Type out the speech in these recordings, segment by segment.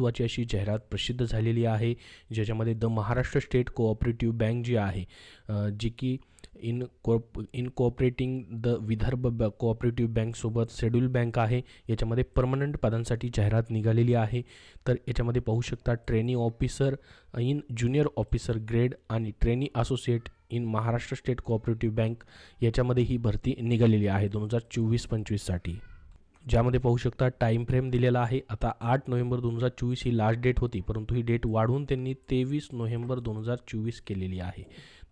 महत्त्वाची अशी जाहिरात प्रसिद्ध झालेली आहे ज्याच्यामध्ये the Maharashtra state cooperative bank जी आहे जी की in cope in cooperating the Vidarbha ब कोऑपरेटिव्ह बँकसोबत शेड्यूल बँक आहे याच्यामध्ये परमनंट पदांसाठी जाहिरात निघालेली आहे. तर याच्यामध्ये पाहू शकता trainee officer in junior officer grade आणि trainee associate in Maharashtra state cooperative bank याच्यामध्ये ही भरती निघालेली आहे दोन हजार चोवीस पंचवीससाठी ज्यामध्ये पाहू शकता टाईम फ्रेम दिलेला आहे. आता आठ नोव्हेंबर दोन हजार चोवीस ही लास्ट डेट होती परंतु ही डेट वाढवून त्यांनी तेवीस नोव्हेंबर दोन हजार चोवीस केलेली आहे.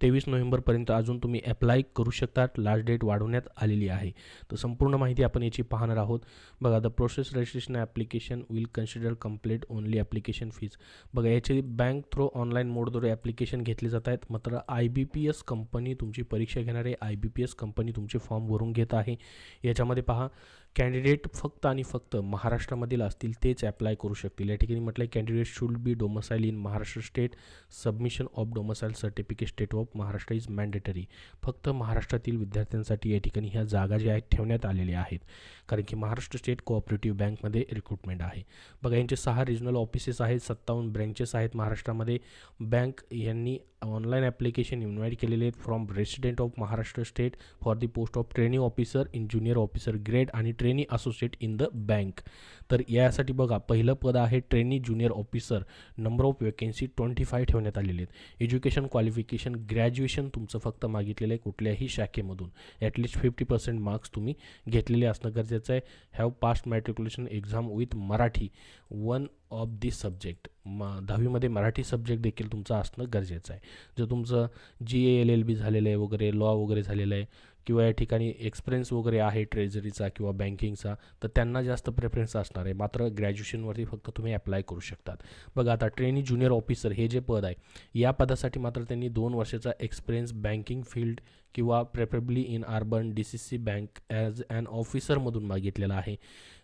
तेवीस नोव्हेंबरपर्यंत अजून तुम्ही अप्लाय करू शकतात लास्ट डेट वाढवण्यात आलेली आहे. तर संपूर्ण माहिती आपण याची पाहणार आहोत. बघा the process registration application will consider complete only application fees बघा याची बँक थ्रू ऑनलाईन मोडद्वारे ॲप्लिकेशन घेतले जात आहेत. मात्र I B P S company तुमची परीक्षा घेणारे I B P S company तुमचे फॉर्म भरून घेत आहे. याच्यामध्ये पहा कॅन्डिडेट फक्त आणि फक्त महाराष्ट्रामधील असतील तेच ॲप्लाय करू शकतील. या ठिकाणी म्हटलं आहे candidate should be domicile in Maharashtra state submission of domicile certificate state of Maharashtra is mandatory फक्त महाराष्ट्रातील विद्यार्थ्यांसाठी या ठिकाणी ह्या जागा ज्या आहेत ठेवण्यात आलेल्या आहेत. कारण की महाराष्ट्र स्टेट कोऑपरेटिव्ह बँकमध्ये रिक्रुटमेंट आहे. बघा यांचे सहा रिजनल ऑफिसेस आहेत सत्तावन्न ब्रँचेस आहेत महाराष्ट्रामध्ये. बँक यांनी ऑनलाईन ॲप्लिकेशन इन्व्हाइट केलेले आहेत from resident of Maharashtra state for the post of training officer in junior officer grade आणि train associate in the bank तर यासाठी बघा पहिलं पद आहे trainee junior officer number of vacancy twenty five ठेवण्यात आलेले आहेत. एज्युकेशन क्वालिफिकेशन ग्रॅज्युएशन तुमचं फक्त मागितलेलं आहे कुठल्याही शाखेमधून. At least fifty percent marks तुम्ही घेतलेले असणं गरजेचं आहे. Have passed matriculation exam with Marathi. One of this subject म दहावीमध्ये मराठी सब्जेक्ट देखील तुमचं असणं गरजेचं आहे. जर तुमचं जी ए एल एल बी झालेलं आहे वगैरे लॉ वगैरे झालेलं आहे किंवा या ठिकाणी एक्सपिरियन्स वगैरे आहे ट्रेझरीचा किंवा बँकिंगचा तर त्यांना जास्त प्रेफरन्स असणार आहे. मात्र ग्रॅज्युएशनवरती फक्त तुम्ही अप्लाय करू शकतात. बघा आता ट्रेनी ज्युनियर ऑफिसर हे जे पद आहे या पदासाठी मात्र त्यांनी दोन वर्षाचा एक्सपिरियन्स बँकिंग फील्ड किंवा preferably in urban D C C bank as an ऑफिसरमधून मागितलेलं आहे.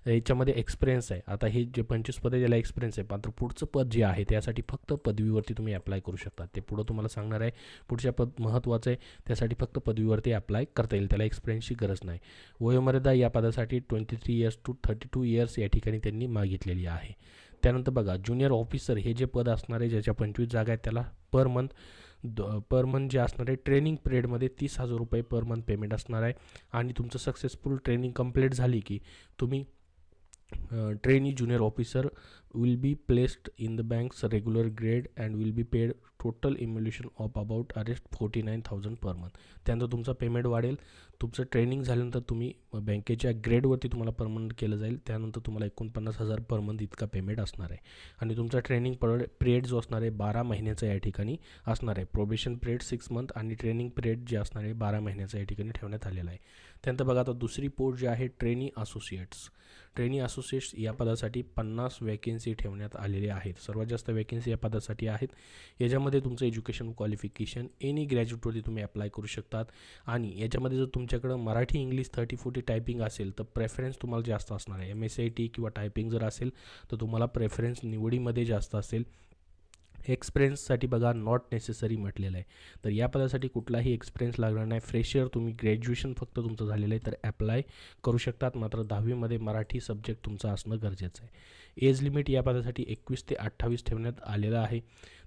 याच्यामध्ये एक्सपिरियन्स आहे. आता हे जे पंचवीस पद आहे त्याला एक्सपिरियन्स आहे मात्र पुढचं पद जे आहे त्यासाठी फक्त पदवीवरती तुम्ही अप्लाय करू शकता. ते पुढं तुम्हाला सांगणार आहे पुढच्या पद महत्त्वाचं आहे त्यासाठी फक्त पदवीवरती अप्लाय करता येईल. त्याला एक्सपिरियन्सची गरज नाही. वयोमर्यादा या पदासाठी twenty three years to thirty two years या ठिकाणी त्यांनी मागितलेली आहे. त्यानंतर बघा ज्युनियर ऑफिसर हे जे पद असणार आहे ज्याच्या पंचवीस जागा आहेत त्याला per month the per month जे असणार आहे ट्रेनिंग पिरियडमध्ये तीस हजार रुपये पर मंथ पेमेंट असणार आहे. आणि तुमचं सक्सेसफुल ट्रेनिंग कंप्लीट झाली की तुम्ही trainee junior officer will be placed in the banks regular grade and will be paid total emulation of about arrest forty nine thousand per month त्यानंतर तुमचा payment वाढेल. तुमचं ट्रेनिंग झाल्यानंतर तुम्ही बँकेच्या ग्रेडवरती तुम्हाला परमनंट केलं जाईल. त्यानंतर तुम्हाला एकोणपन्नास हजार पर मंथ इतका पेमेंट असणार आहे. आणि तुमचा ट्रेनिंग पिरियड जो असणार आहे बारा महिन्याचा या ठिकाणी असणार आहे. प्रोबेशन पिरियड सिक्स मंथ आणि ट्रेनिंग पिरियड जे असणार आहे बारा महिन्याचा या ठिकाणी ठेवण्यात आलेला आहे. त्यानंतर बघा आता दुसरी पोस्ट जी आहे ट्रेनी असोसिएट्स ट्रेनी असोसिएट्स या पदासाठी पन्नास वॅकेन्सी ठेवण्यात आलेले आहेत. सर्वात जास्त वॅकेन्सी या पदासाठी आहेत. याच्यामध्ये तुमचं एज्युकेशन क्वालिफिकेशन एनी ग्रॅज्युएटवरती तुम्ही अप्लाय करू शकतात. आणि याच्यामध्ये जर तुमच्याकडं Marathi English thirty forty typing असेल तर प्रेफरन्स तुम्हाला जास्त असणार आहे. एम एस आय टी किंवा टायपिंग जर असेल तर तुम्हाला प्रेफरन्स निवडीमध्ये जास्त असेल. एक्सपिरियन्ससाठी बघा नॉट नेसेसरी म्हटलेलं आहे. तर या पदासाठी कुठलाही एक्सपिरियन्स लागणार नाही. फ्रेशर तुम्ही ग्रॅज्युएशन फक्त तुमचं झालेलं आहे तर ॲप्लाय करू शकतात. मात्र दहावीमध्ये मराठी सब्जेक्ट तुमचा असणं गरजेचं आहे. एज लिमिट या पदासाठी एकवीस ते अठ्ठावीस ठेवण्यात आलेलं आहे.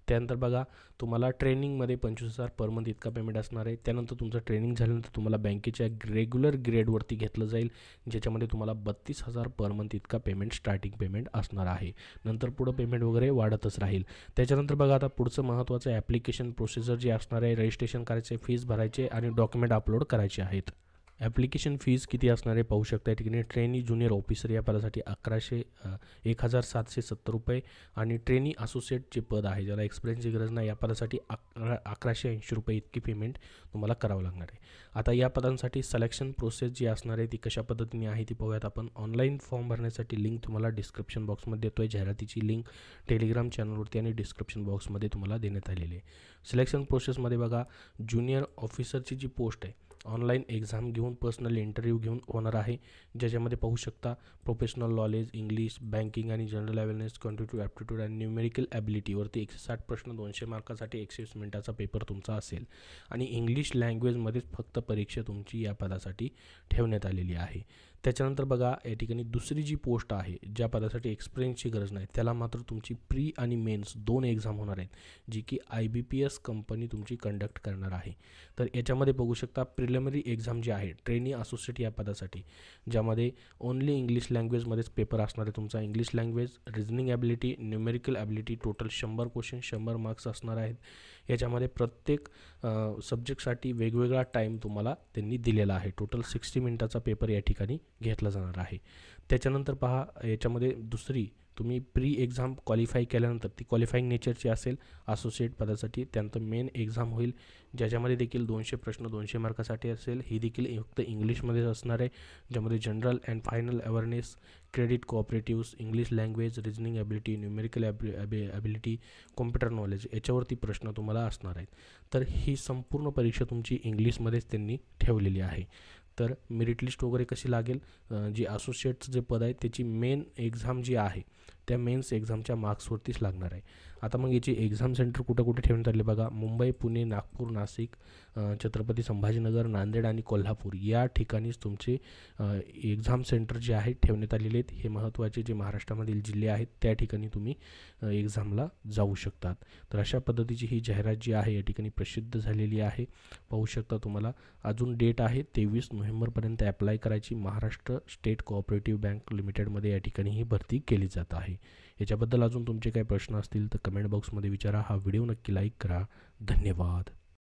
त्यानंतर बघा तुम्हाला ट्रेनिंगमध्ये पंचवीस हजार पर मंथ इतका पेमेंट असणार आहे. त्यानंतर तुमचं ट्रेनिंग झाल्यानंतर तुम्हाला बँकेच्या रेग्युलर ग्रेडवरती घेतलं जाईल ज्याच्यामध्ये तुम्हाला बत्तीस हजार पर मंथ इतका पेमेंट स्टार्टिंग पेमेंट असणार आहे. नंतर पुढं पेमेंट वगैरे वाढतच राहील. त्याच्यानंतर बघा आता पुढचं महत्त्वाचं ॲप्लिकेशन प्रोसिजर जे असणार आहे रजिस्ट्रेशन करायचे फीज भरायचे आणि डॉक्युमेंट अपलोड करायचे आहेत. ॲप्लिकेशन फीज किती असणार आहे पाहू शकता. या ठिकाणी ट्रेनी ज्युनियर ऑफिसर या पदासाठी अकराशे एक हजार सातशे सत्तर रुपये आणि ट्रेनी असोसिएटचे पद आहे ज्याला एक्सपिरियन्सची गरज नाही या पदासाठी अकरा अकराशे ऐंशी रुपये इतकी पेमेंट तुम्हाला करावं लागणार आहे. आता या पदांसाठी सिलेक्शन प्रोसेस जी असणार आहे ती कशा पद्धतीने आहे ती पाहूयात. आपण ऑनलाईन फॉर्म भरण्यासाठी लिंक तुम्हाला डिस्क्रिप्शन बॉक्समध्ये देतो आहे जाहिरातीची लिंक टेलिग्राम चॅनलवरती आणि डिस्क्रिप्शन बॉक्समध्ये तुम्हाला देण्यात आलेली आहे. सिलेक्शन प्रोसेसमध्ये बघा ज्युनियर ऑफिसरची जी पोस्ट आहे ऑनलाईन एक्झाम घेऊन पर्सनल इंटरव्ह्यू घेऊन होणार आहे. ज्याच्यामध्ये पाहू शकता प्रोफेशनल नॉलेज इंग्लिश बँकिंग आणि जनरल अवेअरनेस कॉन्टिट्यू ॲप्टिट्यूड आणि न्यूमेरिकल ॲबिलिटीवरती एकशे साठ प्रश्न दोनशे मार्कासाठी एकशे वीस मिनिटाचा पेपर तुमचा असेल. आणि इंग्लिश लँग्वेजमध्येच फक्त परीक्षा तुमची या पदासाठी ठेवण्यात आलेली आहे. त्याच्यानंतर बघा या ठिकाणी दुसरी जी पोस्ट आहे ज्या पदासाठी एक्सपिरियन्सची गरज नाही त्याला मात्र तुमची प्री आणि मेन्स दोन एक्झाम होणार आहेत जी की I B P S company तुमची कंडक्ट करणार आहे. तर याच्यामध्ये बघू शकता प्रिलिमिनरी एक्झाम जी आहे ट्रेनी असोसिएट या पदासाठी ज्यामध्ये ओन्ली इंग्लिश लँग्वेजमध्येच पेपर असणार आहे तुमचा. English language reasoning ability numerical ability total शंभर क्वेश्चन शंभर मार्क्स असणार आहेत. याच्यामध्ये प्रत्येक सब्जेक्टसाठी वेगवेगळा टाईम तुम्हाला त्यांनी दिलेला आहे. टोटल सिक्स्टी मिनटाचा पेपर या ठिकाणी घेतला जाणार आहे. त्याच्यानंतर पहा याच्यामध्ये दुसरी तुम्ही प्री एक्झाम क्वालिफाय केल्यानंतर ती क्वालिफाईंग नेचरची असेल असोसिएट पदासाठी त्यानंतर मेन एक्झाम होईल ज्याच्यामध्ये देखील दोनशे प्रश्न दोनशे मार्कासाठी असेल ही देखील फक्त इंग्लिशमध्येच असणार आहे ज्यामध्ये general and final awareness credit cooperatives English language reasoning ability numerical abi abi ability computer knowledge याच्यावरती प्रश्न तुम्हाला असणार आहेत. तर ही संपूर्ण परीक्षा तुमची इंग्लिशमध्येच त्यांनी ठेवलेली आहे. तर मेरिट लिस्ट वगैरे कशी लागेल? जी असोसिएटचं जे पद आहे त्याची मेन एक्झाम जी आहे त्या मेन्स एक्झामच्या मार्क्सवरतीच लागणार आहे. आता मग याची एक्झाम सेंटर कुठं कुठे ठेवण्यात आले बघा. मुंबई पुणे नागपूर नाशिक छत्रपती संभाजीनगर नांदेड आणि कोल्हापूर या ठिकाणीच तुमचे एक्झाम सेंटर जे आहे ठेवण्यात आलेले आहेत. हे महत्त्वाचे जे महाराष्ट्रामधील जिल्हे आहेत त्या ठिकाणी तुम्ही एक्झामला जाऊ शकतात. तर अशा पद्धतीची ही जाहिरात जी आहे या ठिकाणी प्रसिद्ध झालेली आहे. पाहू शकता तुम्हाला अजून डेट आहे तेवीस नोव्हेंबरपर्यंत ॲप्लाय करायची. महाराष्ट्र स्टेट कोऑपरेटिव्ह बँक लिमिटेडमध्ये या ठिकाणी ही भरती केली जात आहे. याच्याबद्दल अजून तुमचे काही प्रश्न असतील तर कमेंट बॉक्समध्ये विचारा. हा व्हिडिओ नक्की लाईक करा. धन्यवाद.